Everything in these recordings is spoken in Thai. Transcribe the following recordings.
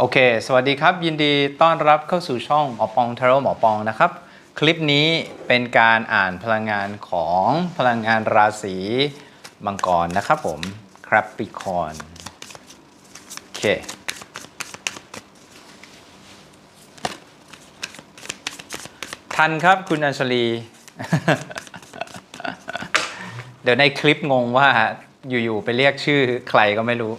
โอเค สวัสดีครับ ยินดีต้อนรับเข้าสู่ช่องหมอปองทาโร่หมอปองนะครับ คลิปนี้เป็นการอ่านพลังงานของพลังงานราศีมังกรนะครับผมครับปิคอนโอเค ทันครับคุณอัญชลี เดี๋ยวในคลิปงงว่า อยู่ๆไปเรียกชื่อใครก็ไม่รู้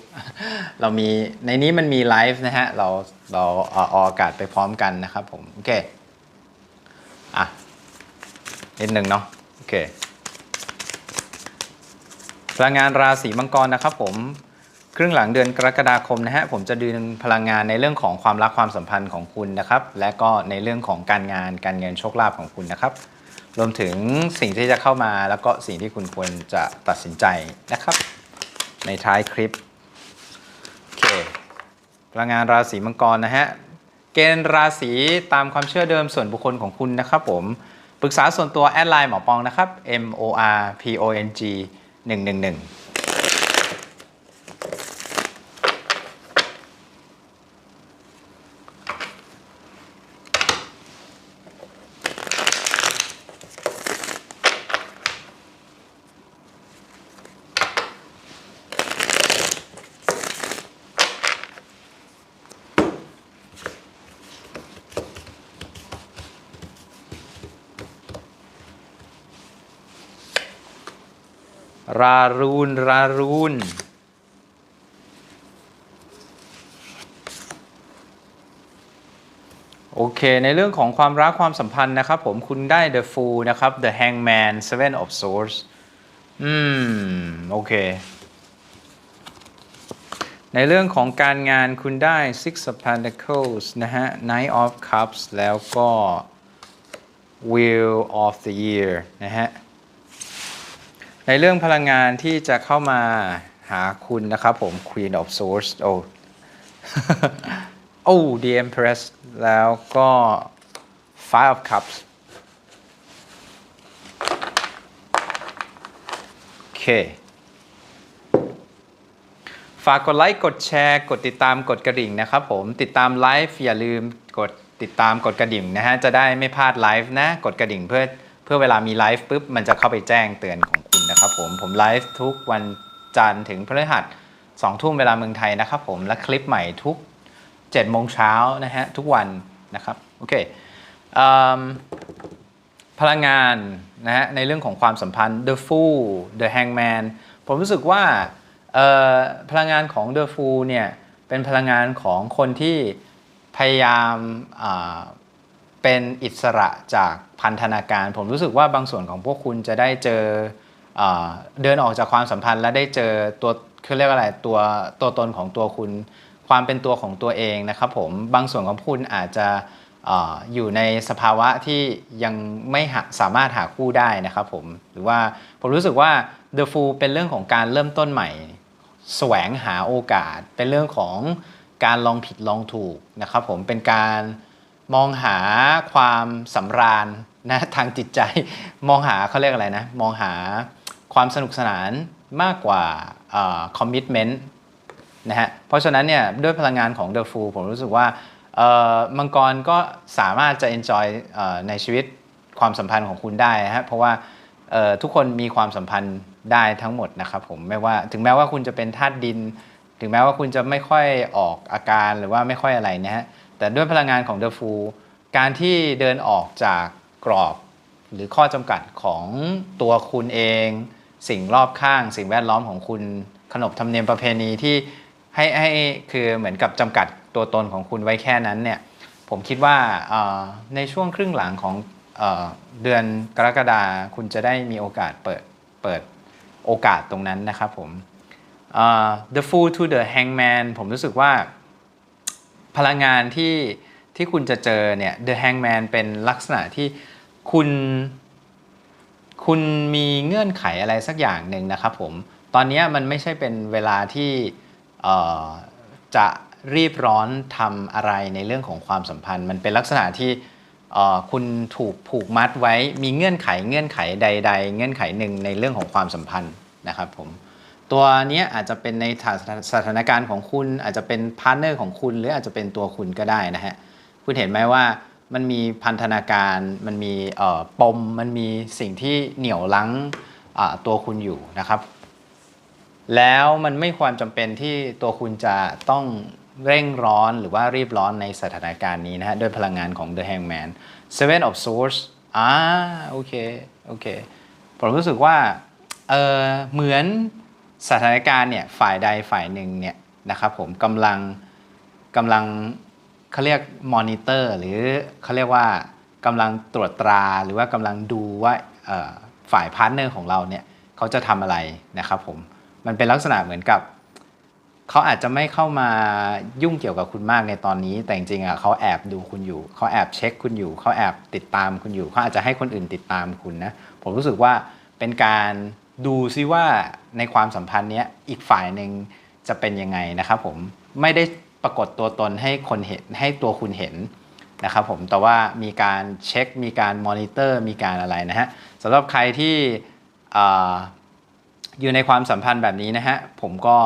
เรามีในนี้มันมีไลฟ์นะฮะ เราเราอออกอากาศไปพร้อมกันนะครับผม โอเค อะ นิดหนึ่งเนาะโอเคพลังงานราศีมังกรนะครับผมครึ่งหลังเดือนกรกฎาคมนะฮะผมจะดึงพลังงานในเรื่องของความรักความสัมพันธ์ของคุณนะครับ และก็ในเรื่องของการงานการเงินโชคลาภของคุณนะครับ รวมถึงสิ่งที่จะเข้ามาแล้วก็สิ่งที่คุณควรจะตัดสินใจนะครับ ในท้ายคลิปโอเคพลังงานราศีมังกรนะฮะเกณฑ์ราศีตามความเชื่อเดิมส่วนบุคคลของคุณนะครับผมปรึกษาส่วนตัวแอดไลน์หมอปองนะครับ M O R P O N G 111 รารูนรารูนโอเค ในเรื่องของความรักความสัมพันธ์นะครับผมคุณได้ The Fool นะครับ The Hangman Seven of Swords อืม โอเค ในเรื่องของการงานคุณได้ Six of Pentacles นะฮะ Knight of Cups แล้วก็ Wheel of the Year นะฮะ ในเรื่องพลังงานที่จะเข้ามาหาคุณนะครับผม Queen of Swords โอ้โอ้ The Empress แล้วก็ Five of Cups โอเค ฝากกดไลค์กดแชร์กดติดตามกดกระดิ่งนะครับผมติดตามไลฟ์อย่าลืมกดติดตามกดกระดิ่งนะฮะ จะได้ไม่พลาดไลฟ์นะ กดกระดิ่งเพื่อเพื่อเวลามีไลฟ์ปุ๊บ มันจะเข้าไปแจ้งเตือนของ ผม ผมไลฟ์ทุกวันจันทร์ถึงพฤหัสสองทุ่มเวลาเมืองไทยนะครับผมและคลิปใหม่ทุก7โมงเช้านะฮะทุกวันนะครับโอเคอืมพลังงานนะฮะในเรื่องของความสัมพันธ์ The Fool The Hangman ผมรู้สึกว่าพลังงานของ The Fool เนี่ยเป็นพลังงานของคนที่พยายามเป็นอิสระจากพันธนาการ ผมรู้สึกว่าบางส่วนของพวกคุณจะได้เจอ เดินออกจากความสัมพันธ์และได้เจอตัวคือเรียกว่าอะไรตัวตัวตนของตัวคุณ ความเป็นตัวของตัวเองนะครับผมบางส่วนของคุณอาจจะอยู่ในสภาวะที่ยังไม่สามารถหาคู่ได้นะครับผมหรือว่าผมรู้สึกว่า The Fool เป็นเรื่องของการเริ่มต้นใหม่ แสวงหาโอกาส เป็นเรื่องของการลองผิดลองถูกนะครับผมเป็นการมองหาความสำราญนะทางจิตใจมองหาเขาเรียกอะไรนะ มองหา ความสนุกสนานมากกว่าคอมมิชเมนต์นะฮะเพราะฉะนั้นเนี่ยด้วยพลังงานของ The Fool ผมรู้สึกว่ามังกรก็สามารถจะ enjoy เอ่อในชีวิตความสัมพันธ์ของคุณได้นะฮะเพราะว่าทุกคนมีความสัมพันธ์ได้ทั้งหมดนะครับผมไม่ว่าถึงแม้ว่าคุณจะเป็นธาตุดิน ถึงแม้ว่าคุณจะไม่ค่อยออกอาการหรือว่าไม่ค่อยอะไรนะฮะแต่ด้วยพลังงานของ The Fool การที่เดินออกจากกรอบหรือข้อจำกัดของตัวคุณเอง สิ่งรอบข้าง สิ่งแวดล้อมของคุณขนบธรรมเนียมประเพณีที่ให้ให้คือเหมือนกับจำกัดตัวตนของคุณไว้แค่นั้นเนี่ยผมคิดว่าในช่วงครึ่งหลังของเอเดือนกรกฎาคุณจะได้มีโอกาสเปิดเปิดโอกาสตรงนั้นนะครับผม The Fool to the Hangman ผมรู้สึกว่าพลังงานที่ที่คุณจะเจอเนี่ย The Hangman เป็นลักษณะที่คุณ คุณมีเงื่อนไขอะไรสักอย่างหนึ่งนะครับผม ตอนนี้มันไม่ใช่เป็นเวลาที่จะรีบร้อนทำอะไรในเรื่องของความสัมพันธ์ มันเป็นลักษณะที่คุณถูกผูกมัดไว้มีเงื่อนไขเงื่อนไขใด ๆ เงื่อนไขหนึ่งในเรื่องของความสัมพันธ์นะครับผมตัวนี้อาจจะเป็นในสถานการณ์ของคุณอาจจะเป็นพาร์ทเนอร์ของคุณ หรืออาจจะเป็นตัวคุณก็ได้นะฮะคุณเห็นไหมว่า มันมีพันธนาการ มันมีปม มันมีสิ่งที่เหนี่ยวลังตัวคุณอยู่นะครับ แล้วมันไม่ความจำเป็นที่ตัวคุณจะต้องเร่งร้อนหรือว่ารีบร้อนในสถานการณ์นี้นะฮะด้วยพลังงานของ The Hangman Seven of Swords อ่าโอเคโอเคผมรู้สึกว่าเออเหมือนสถานการณ์เนี่ยฝ่ายใดฝ่ายหนึ่งเนี่ยนะครับผมกำลังกำลัง เขาเรียกมอนิเตอร์หรือเขาเรียกว่ากำลังตรวจตราหรือว่ากำลังดูว่าฝ่ายพาร์ทเนอร์ของเราเนี่ยเขาจะทำอะไรนะครับผมมันเป็นลักษณะเหมือนกับเขาอาจจะไม่เข้ามายุ่งเกี่ยวกับคุณมากในตอนนี้ แต่จริงๆอะเขาแอบดูคุณอยู่เขาแอบเช็คคุณอยู่เขาแอบติดตามคุณอยู่เขาอาจจะให้คนอื่นติดตามคุณนะผมรู้สึกว่าเป็นการดูซิว่าในความสัมพันธ์เนี้ยอีกฝ่ายหนึ่งจะเป็นยังไงนะครับผมไม่ได้ รากฏตัวตนให้คนเห็นให้ตัวคุณเห็นนะครับผมแต่ว่ามีการเช็ค มีการมอนิเตอร์ มีการอะไรนะฮะสำหรับใครที่อ่อยู่ในความสัมพันธ์แบบนี้นะฮะผมก็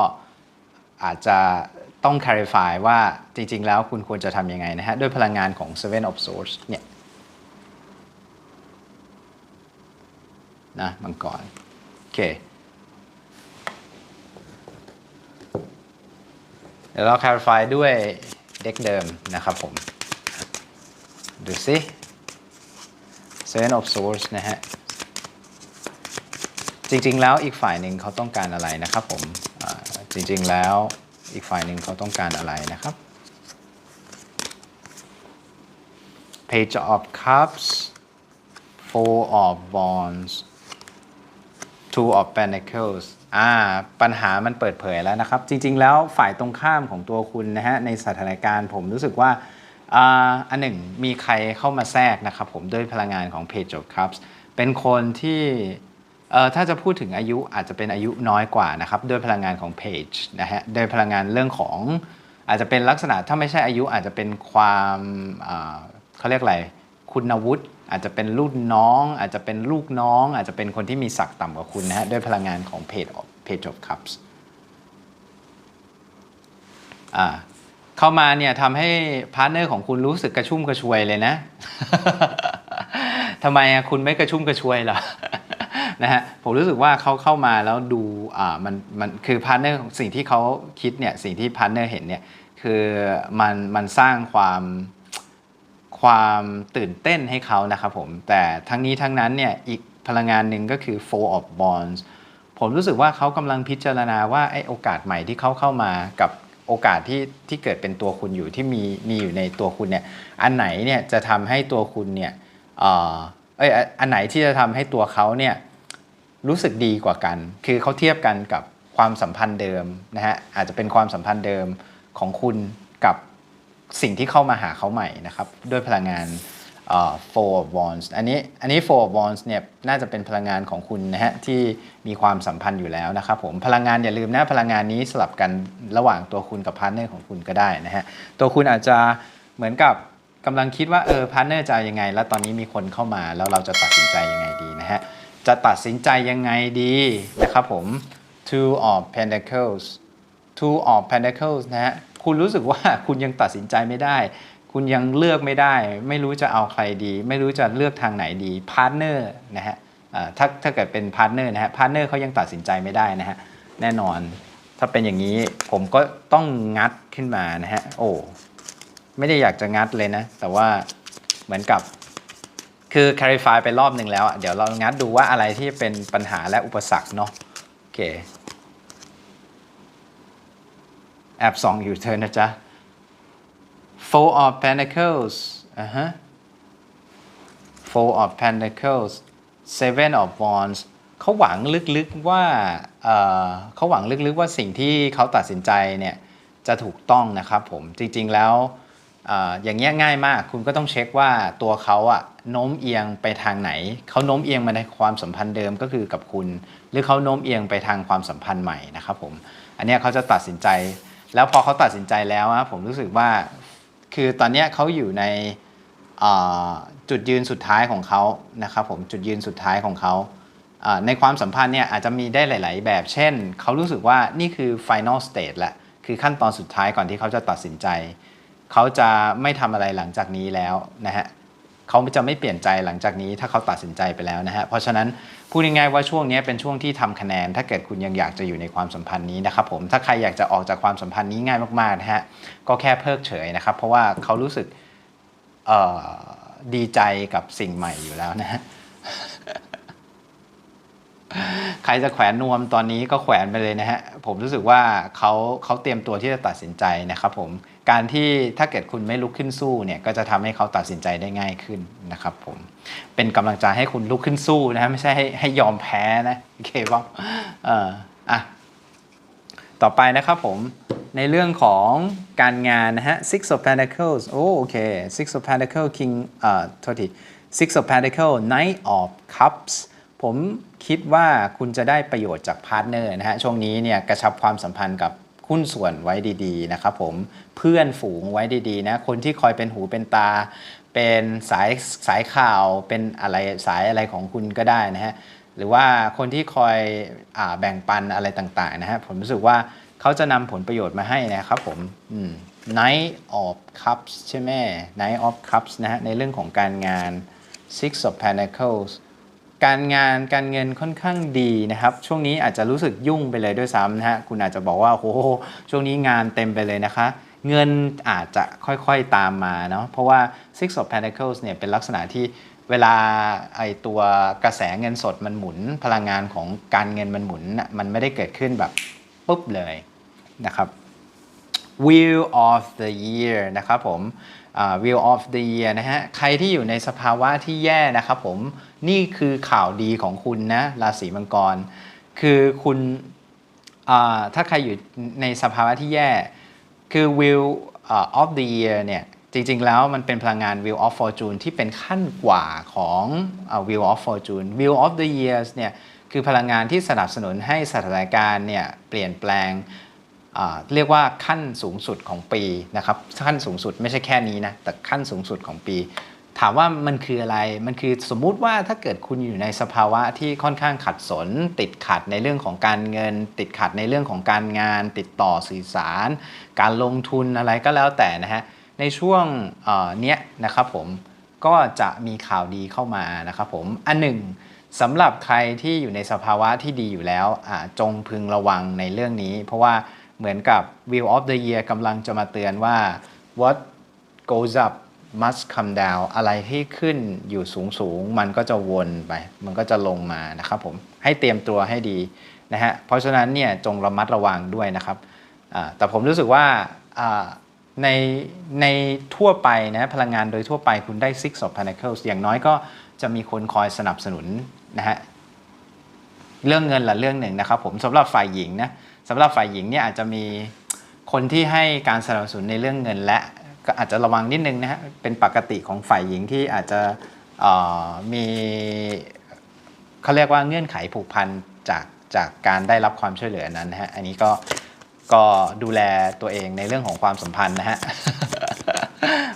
อาจจะต้อง clarify ว่าจริง ๆ แล้วคุณควรจะทำยังไงนะฮะ ด้วยพลังงานของ Seven of Swords เนี่ยนะมังกร โอเค เดี๋ยวเรา clarify ด้วยเด็กเดิมนะครับผม ดูสิ Seven of Swords นะฮะ จริงๆแล้วอีกฝ่ายหนึ่งเขาต้องการอะไรนะครับผมจริงๆแล้วอีกฝ่ายหนึ่งเขาต้องการอะไรนะครับ Page of Cups Four of Wands Two of Pentacles อ่าปัญหามันเปิดเผยแล้วนะครับ จริง ๆ แล้วฝ่ายตรงข้ามของตัวคุณนะฮะในสถานการณ์ผมรู้สึกว่าอ่าอันหนึ่งมีใครเข้ามาแทรกนะครับผมด้วยพลังงานของ Page of Cups เป็นคนที่เอ่อถ้าจะพูดถึงอายุอาจจะเป็นอายุน้อยกว่านะครับด้วยพลังงานของ Page นะฮะด้วยพลังงานเรื่องของอาจจะเป็นลักษณะถ้าไม่ใช่อายุอาจจะเป็นความอ่าเขาเรียกอะไรคุณวุฒิ อาจจะเป็นรุ่นน้อง อาจจะเป็นลูกน้อง อาจจะเป็นคนที่มีศักดิ์ต่ำกว่าคุณนะฮะด้วยพลังงานของ Page of Page of Cups อ่าเข้ามาเนี่ยทำให้พาร์ทเนอร์ของคุณรู้สึกกระชุ่มกระชวยเลยนะทำไมอะคุณไม่กระชุ่มกระชวยหรอนะฮะผมรู้สึกว่าเขาเข้ามาแล้วดูอ่ามันมันคือพาร์ทเนอร์สิ่งที่เขาคิดเนี่ยสิ่งที่พาร์ทเนอร์เห็นเนี่ยคือมันมันสร้างความ ความตื่นเต้นให้เขานะครับผมแต่ทั้งนี้ทั้งนั้นเนี่ยอีกพลังงานหนึ่งก็คือ four of wands ผมรู้สึกว่าเขากำลังพิจารณาว่าไอ้โอกาสใหม่ที่เขาเข้ามากับโอกาสที่ที่เกิดเป็นตัวคุณอยู่ที่มีมีอยู่ในตัวคุณเนี่ยอันไหนเนี่ยจะทำให้ตัวคุณเนี่ยเออเอ้ยอันไหนที่จะทำให้ตัวเขาเนี่ยรู้สึกดีกว่ากัน คือเขาเทียบกันกับความสัมพันธ์เดิมนะฮะอาจจะเป็นความสัมพันธ์เดิมของคุณกับ สิ่งที่เข้ามาหาเขาใหม่นะครับด้วยพลังงาน four of wands อันนี้อันนี้ four of wands เนี่ยน่าจะเป็นพลังงานของคุณนะฮะที่มีความสัมพันธ์อยู่แล้วนะครับผมพลังงานอย่าลืมนะพลังงานนี้สลับกันระหว่างตัวคุณกับพาร์ทเนอร์ของคุณก็ได้นะฮะตัวคุณอาจจะเหมือนกับกำลังคิดว่าเออพาร์ทเนอร์จะยังไง แล้วตอนนี้มีคนเข้ามาแล้วเราจะตัดสินใจยังไงดีนะฮะจะตัดสินใจยังไงดีนะครับผม two of pentacles two of pentacles นะฮะ คุณรู้สึกว่าคุณยังตัดสินใจไม่ได้ คุณยังเลือกไม่ได้ ไม่รู้จะเอาใครดี ไม่รู้จะเลือกทางไหนดีพาร์ทเนอร์นะฮะถ้าถ้าเกิดเป็นพาร์ทเนอร์นะฮะพาร์ทเนอร์เขายังตัดสินใจไม่ได้นะฮะแน่นอน ถ้าเป็นอย่างนี้ผมก็ต้องงัดขึ้นมานะฮะโอ้ไม่ได้อยากจะงัดเลยนะ แต่ว่าเหมือนกับคือ clarify ไปรอบหนึ่งแล้วอะเดี๋ยวเรางัดดูว่าอะไรที่เป็นปัญหาและอุปสรรคเนาะโอเค แอบส่องอยู่เธอนะจ๊ะ Four of Pentacles อ่าฮะ Four of Pentacles Seven of Wands เขาหวังลึกๆว่าเเขาหวังลึกๆว่าสิ่งที่เขาตัดสินใจเนี่ยจะถูกต้องนะครับผม จริงๆแล้วเอ่ออย่างเงี้ยง่ายมาก คุณก็ต้องเช็คว่าตัวเขาอะโน้มเอียงไปทางไหน เขาโน้มเอียงมาในความสัมพันธ์เดิมก็คือกับคุณ หรือเขาโน้มเอียงไปทางความสัมพันธ์ใหม่นะครับผม อันเนี้ยเขาจะตัดสินใจ แล้วพอเขาตัดสินใจแล้วอะผมรู้สึกว่า คือตอนนี้เขาอยู่ในจุดยืนสุดท้ายของเขานะครับผมจุดยืนสุดท้ายของเขาในความสัมพันธ์เนี่ยอาจจะมีได้หลาย ๆ แบบ เช่น เขารู้สึกว่านี่คือ final stage ละคือขั้นตอนสุดท้ายก่อนที่เขาจะตัดสินใจ เขาจะไม่ทำอะไรหลังจากนี้แล้วนะฮะ เขาจะไม่เปลี่ยนใจหลังจากนี้ถ้าเขาตัดสินใจไปแล้วนะฮะเพราะฉะนั้นพูดง่ายๆว่าช่วงนี้เป็นช่วงที่ทำคะแนน ถ้าเกิดคุณยังอยากจะอยู่ในความสัมพันธ์นี้นะครับผมถ้าใครอยากจะออกจากความสัมพันธ์นี้ง่ายมากๆนะฮะก็แค่เพิกเฉยนะครับ เพราะว่าเขารู้สึกดีใจกับสิ่งใหม่อยู่แล้วนะฮะ ใครจะแขวนนวมตอนนี้ก็แขวนไปเลยนะฮะ ผมรู้สึกว่าเขาเขาเตรียมตัวที่จะตัดสินใจนะครับผม การที่ถ้าเกิดคุณไม่ลุกขึ้นสู้เนี่ยก็จะทำให้เขาตัดสินใจได้ง่ายขึ้นนะครับผม เป็นกำลังใจให้คุณลุกขึ้นสู้นะฮะไม่ใช่ให้ให้ยอมแพ้นะโอเคป่ะเอ่ออะต่อไปนะครับผมในเรื่องของการงานนะฮะ six of pentacles โอ้โอเค six of pentacles king เอ่อโทษที six of pentacles knight of cups ผมคิดว่าคุณจะได้ประโยชน์จากพาร์ทเนอร์นะฮะช่วงนี้เนี่ยกระชับความสัมพันธ์กับหุ้นส่วนไว้ดีๆนะครับผมเพื่อนฝูงไว้ดีๆนะคนที่คอยเป็นหูเป็นตา เป็นสายสายข่าวเป็นอะไรสายอะไรของคุณก็ได้นะฮะหรือว่าคนที่คอยอาแบ่งปันอะไรต่างๆนะฮะผมรู้สึกว่าเขาจะนำผลประโยชน์มาให้นะครับผมอืม Knight of Cups ใช่ไหม Knight of Cups นะฮะในเรื่องของการงาน Six of Pentacles การงานการเงินค่อนข้างดีนะครับ ช่วงนี้อาจจะรู้สึกยุ่งไปเลยด้วยซ้ำนะฮะคุณอาจจะบอกว่าโอ้โหช่วงนี้งานเต็มไปเลยนะคะ เงินอาจจะค่อยๆตามมาเนาะเพราะว่า Six of Pentacles เนี่ยเป็นลักษณะที่เวลาไอตัวกระแสเงินสดมันหมุน พลังงานของการเงินมันหมุนมันไม่ได้เกิดขึ้นแบบปุ๊บเลยนะครับ Wheel of the Year นะครับผม Wheel of the Year นะฮะใครที่อยู่ในสภาวะที่แย่นะครับผม นี่คือข่าวดีของคุณนะราศีมังกร คือคุณถ้าใครอยู่ในสภาวะที่แย่ คือ Wheel อ่า of the Year เนี่ยจริงๆ แล้วมันเป็นพลังงาน Wheel of Fortune ที่เป็นขั้นกว่าของ Wheel of Fortune Wheel of the Years เนี่ยคือพลังงานที่สนับสนุนให้สถานการณ์เนี่ยเปลี่ยนแปลงเรียกว่าขั้นสูงสุดของปีนะครับขั้นสูงสุดไม่ใช่แค่นี้นะแต่ขั้นสูงสุดของปี ถามว่ามันคืออะไร มันคือสมมุติว่าถ้าเกิดคุณอยู่ในสภาวะที่ค่อนข้างขัดสน ติดขัดในเรื่องของการเงิน ติดขัดในเรื่องของการงาน ติดต่อสื่อสาร การลงทุนอะไรก็แล้วแต่นะฮะ ในช่วงเนี้ยนะครับผม ก็จะมีข่าวดีเข้ามานะครับผม อันหนึ่งสำหรับใครที่อยู่ในสภาวะที่ดีอยู่แล้วจงพึงระวังในเรื่องนี้ เพราะว่าเหมือนกับ Wheel of the Year กำลังจะมาเตือนว่า what goes up must come down อะไรที่ขึ้นอยู่สูงสูงๆมันก็จะวนไป มันก็จะลงมานะครับผมให้เตรียมตัวให้ดีนะฮะเพราะฉะนั้นเนี่ยจงระมัดระวังด้วยนะครับแต่ผมรู้สึกว่าอ่าในในทั่วไปนะพลังงานโดยทั่วไปคุณได้ Six of Pentacles อย่างน้อยก็จะมีคนคอยสนับสนุนนะฮะเรื่องเงินละเรื่องหนึ่งนะครับผมสำหรับฝ่ายหญิงนะสำหรับฝ่ายหญิงเนี่ยอาจจะมีคนที่ให้การสนับสนุนในเรื่องเงินและ ก็อาจจะระวังนิดนึงนะฮะเป็นปกติของฝ่ายหญิงที่อาจจะมีเขาเรียกว่าเงื่อนไขผูกพันจากจากการได้รับความช่วยเหลือนั้นนะฮะอันนี้ก็ก็ดูแลตัวเองในเรื่องของความสัมพันธ์นะฮะ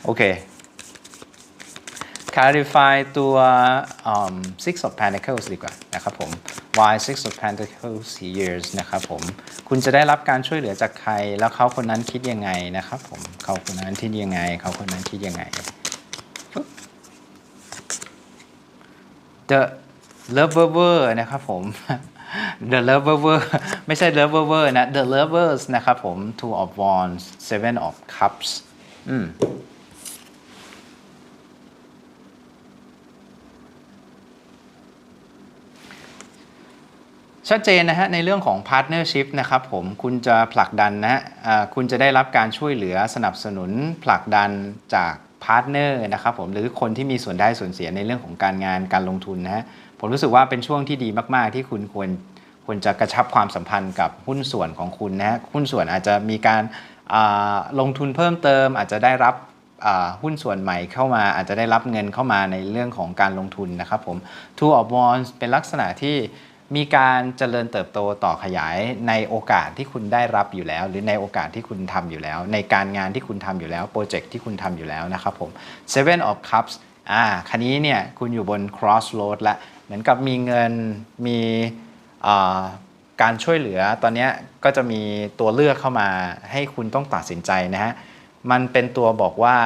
โอเค clarify ตัว um, six of pentacles ดีกว่านะครับผม why six of pentacles years นะครับผม คุณจะได้รับการช่วยเหลือจากใคร แล้วเขาคนนั้นคิดยังไงนะครับผม เขาคนนั้นคิดยังไง เขาคนนั้นคิดยังไง the lover นะครับผม the lover ไม่ใช่ lover นะ the lovers นะครับผม two of wands seven of cups อืม ชัดเจนนะฮะในเรื่องของพาร์ทเนอร์ชิพนะครับผมคุณจะผลักดันนะฮะคุณจะได้รับการช่วยเหลือสนับสนุนผลักดันจากพาร์ทเนอร์นะครับผมหรือคนที่มีส่วนได้ส่วนเสียในเรื่องของการงานการลงทุนนะฮะผมรู้สึกว่าเป็นช่วงที่ดีมากๆ ที่คุณควรควรจะกระชับความสัมพันธ์กับหุ้นส่วนของคุณนะฮะหุ้นส่วนอาจจะมีการลงทุนเพิ่มเติม อาจจะได้รับหุ้นส่วนใหม่เข้ามา อาจจะได้รับเงินเข้ามาในเรื่องของการลงทุนนะครับผม Two of Wands เป็นลักษณะที่ มีการเจริญเติบโตต่อขยายในโอกาสที่คุณได้รับอยู่แล้ว หรือในโอกาสที่คุณทำอยู่แล้ว ในการงานที่คุณทำอยู่แล้วโปรเจกต์ที่คุณทำอยู่แล้วนะครับผม Seven of Cups อ่าคันนี้เนี่ยคุณอยู่บน crossroad และเหมือนกับมีเงินมีการช่วยเหลือตอนนี้ก็จะมีตัวเลือกเข้ามาให้คุณต้องตัดสินใจนะฮะมันเป็นตัวบอกว่า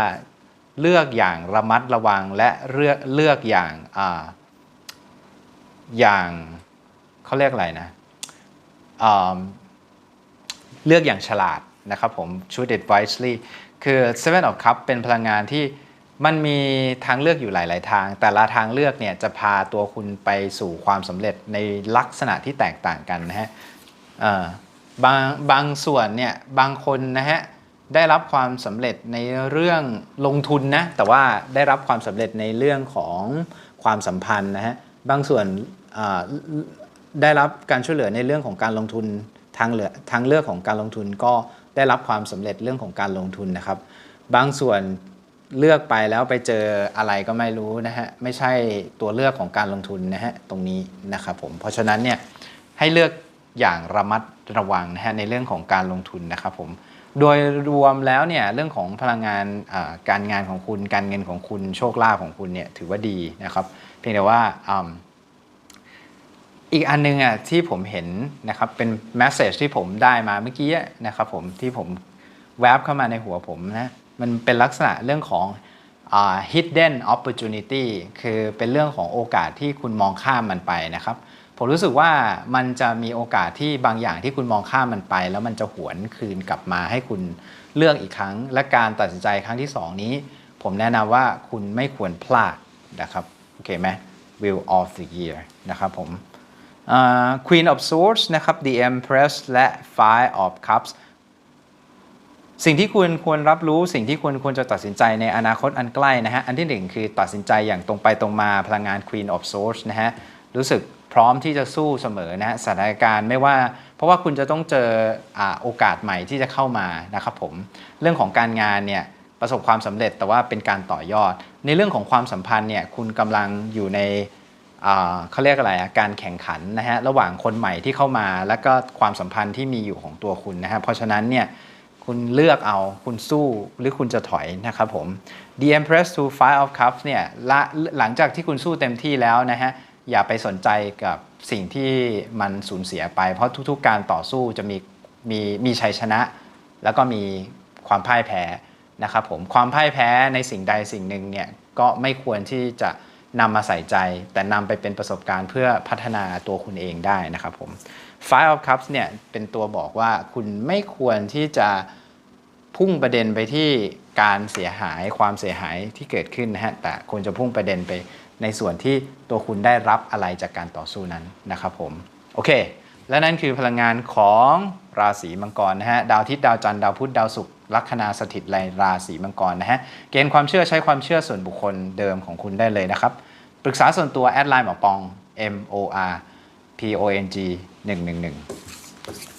เลือกอย่างระมัดระวังและเลือกเลือกอย่างอาอย่าง เขาเรียกอะไรนะอ่าเลือกอย่างฉลาดนะครับผม choose it wisely คือ seven of cup เป็นพลังงานที่มันมีทางเลือกอยู่หลาย ๆ ทาง แต่ละทางเลือกเนี่ยจะพาตัวคุณไปสู่ความสำเร็จในลักษณะที่แตกต่างกันนะฮะบางบางส่วนเนี่ยบางคนนะฮะได้รับความสำเร็จในเรื่องลงทุนนะแต่ว่าได้รับความสำเร็จในเรื่องของความสัมพันธ์นะฮะบางส่วน ได้รับการช่วยเหลือในเรื่องของการลงทุนทางเหลือทางเลือกของการลงทุนก็ได้รับความสำเร็จเรื่องของการลงทุนนะครับ บางส่วนเลือกไปแล้วไปเจออะไรก็ไม่รู้นะฮะไม่ใช่ตัวเลือกของการลงทุนนะฮะตรงนี้นะครับผมเพราะฉะนั้นเนี่ยให้เลือกอย่างระมัดระวังนะฮะในเรื่องของการลงทุนนะครับผมโดยรวมแล้วเนี่ยเรื่องของพลังงานการงานของคุณ การเงินของคุณโชคลาภของคุณเนี่ยถือว่าดีนะครับ เพียงแต่ว่า อีกอันนึงอะที่ผมเห็นนะครับเป็นแมสเซจที่ผมได้มาเมื่อกี้นะครับผมที่ผมแวบเข้ามาในหัวผมนะมันเป็นลักษณะเรื่องของ hidden opportunity คือเป็นเรื่องของโอกาสที่คุณมองข้ามมันไปนะครับ ผมรู้สึกว่ามันจะมีโอกาสที่บางอย่างที่คุณมองข้ามมันไป แล้วมันจะหวนคืนกลับมาให้คุณเลือกอีกครั้ง และการตัดสินใจครั้งที่ 2 นี้ ผมแนะนำว่าคุณไม่ควรพลาดนะครับ โอเคไหม Wheel of the Year นะครับผม Queen of Swords นะครับ The Empress และ Five of Cups สิ่งที่คุณควรรับรู้สิ่งที่คุณควรจะตัดสินใจในอนาคตอันใกล้นะฮะ อันที่หนึ่งคือตัดสินใจอย่างตรงไปตรงมาพลังงาน Queen of Swords นะฮะ รู้สึกพร้อมที่จะสู้เสมอนะฮะสถานการณ์ไม่ว่า เพราะว่าคุณจะต้องเจออโอกาสใหม่ที่จะเข้ามานะครับผมเรื่องของการงานเนี่ยประสบความสำเร็จแต่ว่าเป็นการต่อยอด ในเรื่องของความสัมพันธ์เนี่ยคุณกำลังอยู่ใน เขาเรียกอะไรอะการแข่งขันนะฮะระหว่างคนใหม่ที่เข้ามา แล้วก็ความสัมพันธ์ที่มีอยู่ของตัวคุณนะฮะเพราะฉะนั้นเนี่ยคุณเลือกเอาคุณสู้หรือคุณจะถอยนะครับผม The Empress to Five of Cups เนี่ยละหลังจากที่คุณสู้เต็มที่แล้วนะฮะอย่าไปสนใจกับสิ่งที่มันสูญเสียไป เพราะทุกๆ การต่อสู้จะมีมีมีชัยชนะ แล้วก็มีความพ่ายแพ้นะครับผมความพ่ายแพ้ในสิ่งใดสิ่งหนึ่งเนี่ยก็ไม่ควรที่จะ นำมาใส่ใจ แต่นำไปเป็นประสบการณ์เพื่อพัฒนาตัวคุณเองได้นะครับผม Five of Cups เนี่ยเป็นตัวบอกว่าคุณไม่ควรที่จะพุ่งประเด็นไปที่การเสียหายความเสียหายที่เกิดขึ้นนะฮะแต่ควรจะพุ่งประเด็นไปในส่วนที่ตัวคุณได้รับอะไรจากการต่อสู้นั้นนะครับผมโอเค และนั่นคือพลังงานของราศีมังกรนะฮะดาวอาทิตย์ดาวจันทร์ดาวพุธดาวศุกร์ ลัคนาสถิตในราศีมังกรนะฮะ เกณฑ์ความเชื่อใช้ความเชื่อส่วนบุคคลเดิมของคุณได้เลยนะครับ ปรึกษาส่วนตัวแอดไลน์หมอปอง M O R P O N G 111